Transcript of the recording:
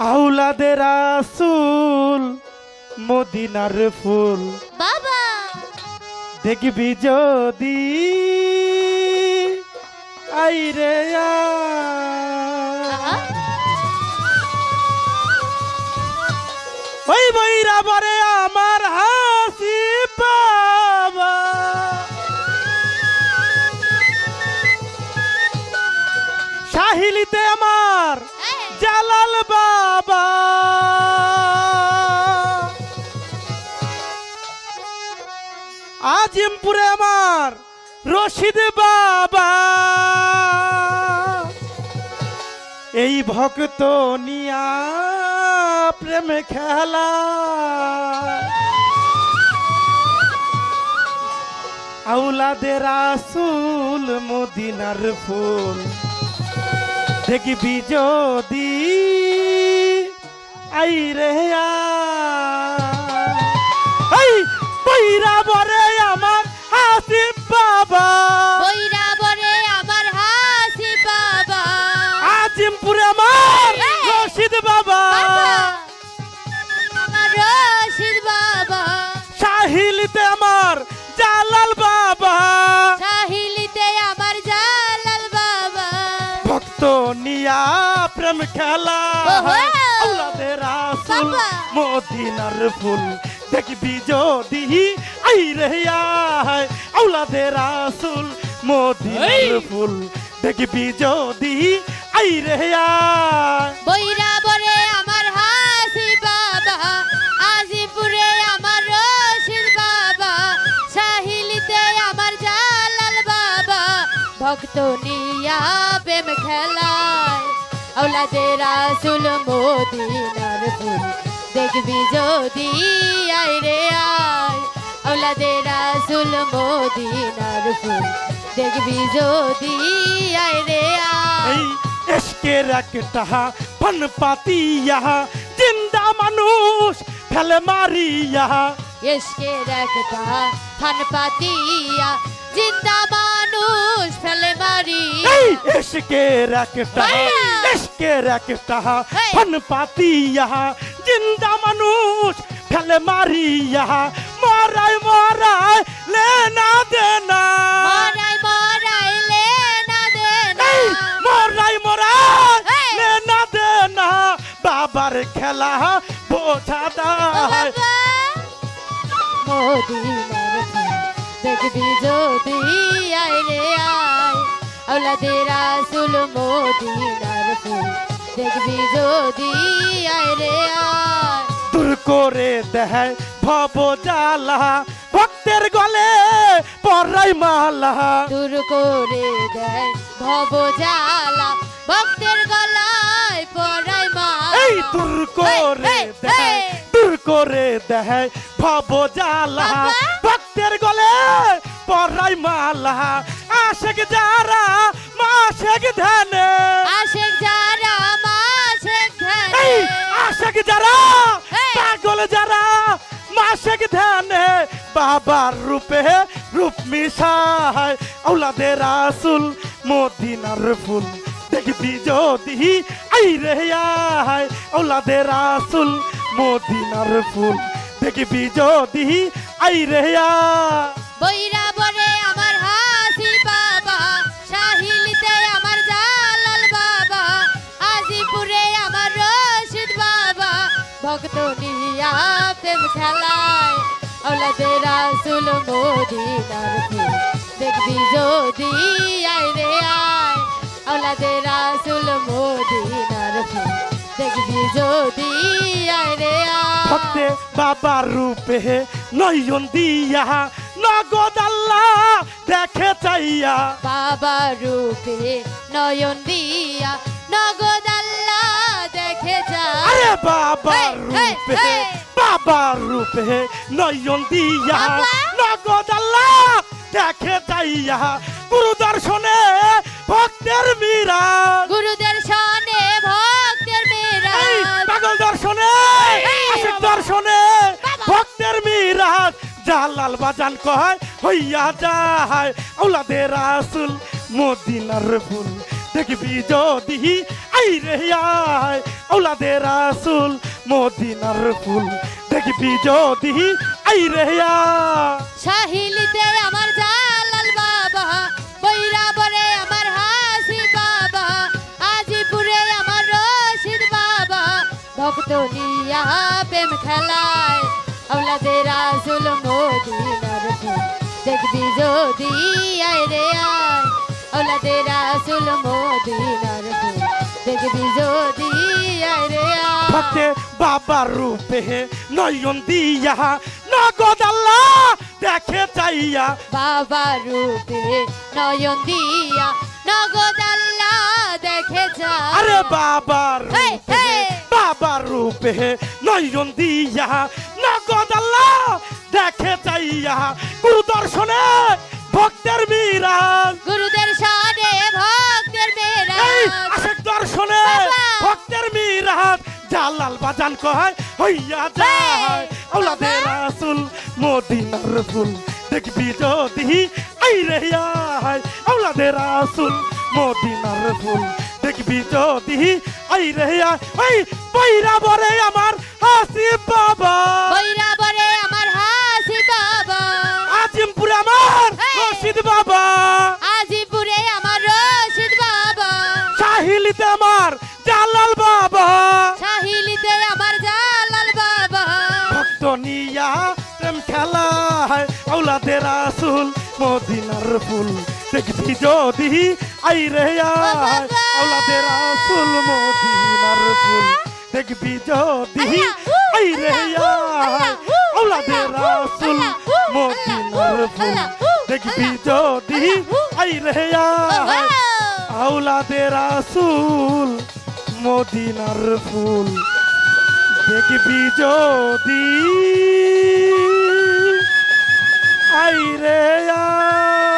আউলাদের আসুল মদিনার ফুল। বাবা! দেখবি যদি আইরে ওই বইরা বরে আমার হাসি বাবা। সাহিলিতে আমার জালাল বাবা। আজিমপুরে আমার রশিদ বাবা। এই ভক্ত নিয়া প্রেম খেলা। আউলাদের আসুল মদিনার ফুল। দেখবি যদি আই রে আই বইরা বরে আমার হাসি বাবা। বরে আমার হাসি বাবা। আজিমপুরে আমার এই! রশিদ বাবা। বাবা, আমার রশিদ বাবা। সাহিলিতে প্রেম খেলা আসুল বাবা! মদিনার ফুল। দেখবি যদি আই রে আয় আউলাদের আসুল মদিনার ফুল। দেখবি যদি আই রে আয় বইরা বরে আমার হাসি বাবা আজিপুরে আমার রশিদ বাবা সাহিলিতে আমার জালাল বাবা ভক্ত নিয়া প্রেম খেলায়। আওলাদের রাসুল মদিনার ফুল দেখবি যদি আয় রে আয় আওলাদের রাসুল মদিনার ফুল দেখবি যদি আয় রে আয় এই এসকের একটা ফন পাতিয়া জিন্দা মানুষ ফেলে মারিয়া এসকের একটা ফান পাতিয়া জিন্দা মানুষ ফেলে মারি একটা ভাইয়া! এসকের একটা হেই! ফন পাতিয়া জিন্দা মানুষ ফেলে মারিয়া মরাই মরাই লেনা দেনা। মরাই মরাই লে না দে না এই! মরাই মরাই! লেনা দেনা। বাবার খেলা বোঝা দায়। ফুল দেখবি যদি আয় রে আয়। আওলাদের রাসুল মদিনার ফুল। দেখবি যদি আয় রে আয়। দূর করে দেয় ভব জ্বালা ভক্তের গলে পরাই মালা। দূর করে দেয় ভব জ্বালা ভক্তের গলায় পরাই মা এই দূর করে দেয় দূর করে দেয় ভব বাবা। ভক্তের গলে পরাই মালা। আশেক যারা মাসেক ধ্যানে। আশেক যারা এই ধরে আশেক যারা। পাগল যারা মাসেক ধ্যানে। বাবার রূপে রূপ মিশায় আউলাদের আসুল মদিনার ফুল। দেখবি যদি আই রে আয় আউলাদের আসুল মদিনার ফুল। দেখবি যদি আই রে আয় বইরা বরে আমার হাসি বাবা, সাহিলিতে আমার জালাল বাবা আজিপুরে আমার রশিদ বাবা। ভক্ত নিয়া প্রেম খেলায়, আওলাদের রাসুল মদিনার ফুল দেখবি যদি আয় রে আয়, আওলাদের রাসুল মদিনার ফুল দেখবি যদি আয় রে আয়। ভক্তে বাবার রূপে নয়ন দিয়া নগদ আল্লাহ দেখে চাইয়া বাবা রূপে নয়ন দিয়া নগদ আল্লাহ দেখে যা আরে বাবার রূপে। বাবার রূপে নয়ন দিয়া বাবা। নগদ আল্লাহ দেখে চাইয়া গুরু দর্শনে ভক্তের মীরা গুরুদের সনে জালাল বাজান কয়, হইয়া যায় আউলাদের রাসুল মদিনার ফুল। দেখবি যদি আই রে আয় ওলাদে রাসুল মদিনার ফুল। দেখবি যদি আই রে সাহিলিতে আমার জালাল বাবা, বৈরাবরে আমার হাসি বাবা, আজিপুরে আমার রশিদ বাবা। ভক্ত নিয়া প্রেম খেলায়। আওলাদে রাসুল মদিনার ফুল দেখবি যদি আয় রে আয় আওলাদে রাসুল মদিনার ফুল দেখবি যদি আয় রে আয়। ভক্তে বাবার রূপে নয়ন দিয়া নগদ আল্লাহ দেখে চাইয়া। বাবা রূপে নয়ন দিয়া নগদ আল্লাহ দেখে যা আরে বাবার রূপে। বাবার রূপে নয়ন দিয়া আল্লাহ দেখে চাইয়া গুরু দর্শনে ভক্তের মিরাজ। গুরুদের সানে ভক্তের মেরা এই আশেক দর্শনে ভক্তের মিরাজ। জালাল বাজান কয় হইয়া যায়। আওলাদে রাসুল মদিনার ফুল দেখবি যদি আই রে আয় আওলাদে রাসুল মদিনার ফুল দেখবি যদি আই রে আয় ওই বৈরা বরে আমার হাসি বাবা। বৈরাবরে ভক্ত নিয়া প্রেম খেলায় আউলাদে রাসুল মদিনার ফুল। দেখবি যদি আই রে আয় আউলাদে রাসুল মদিনার ফুল। দেখবি যদি আই রে আয় আউলাদে রাসুল মদিনার ফুল। দেখবি যদি আই রে আয় আউলাদে রাসুল মদিনার ফুল। দেখবি যদি। আইরে আ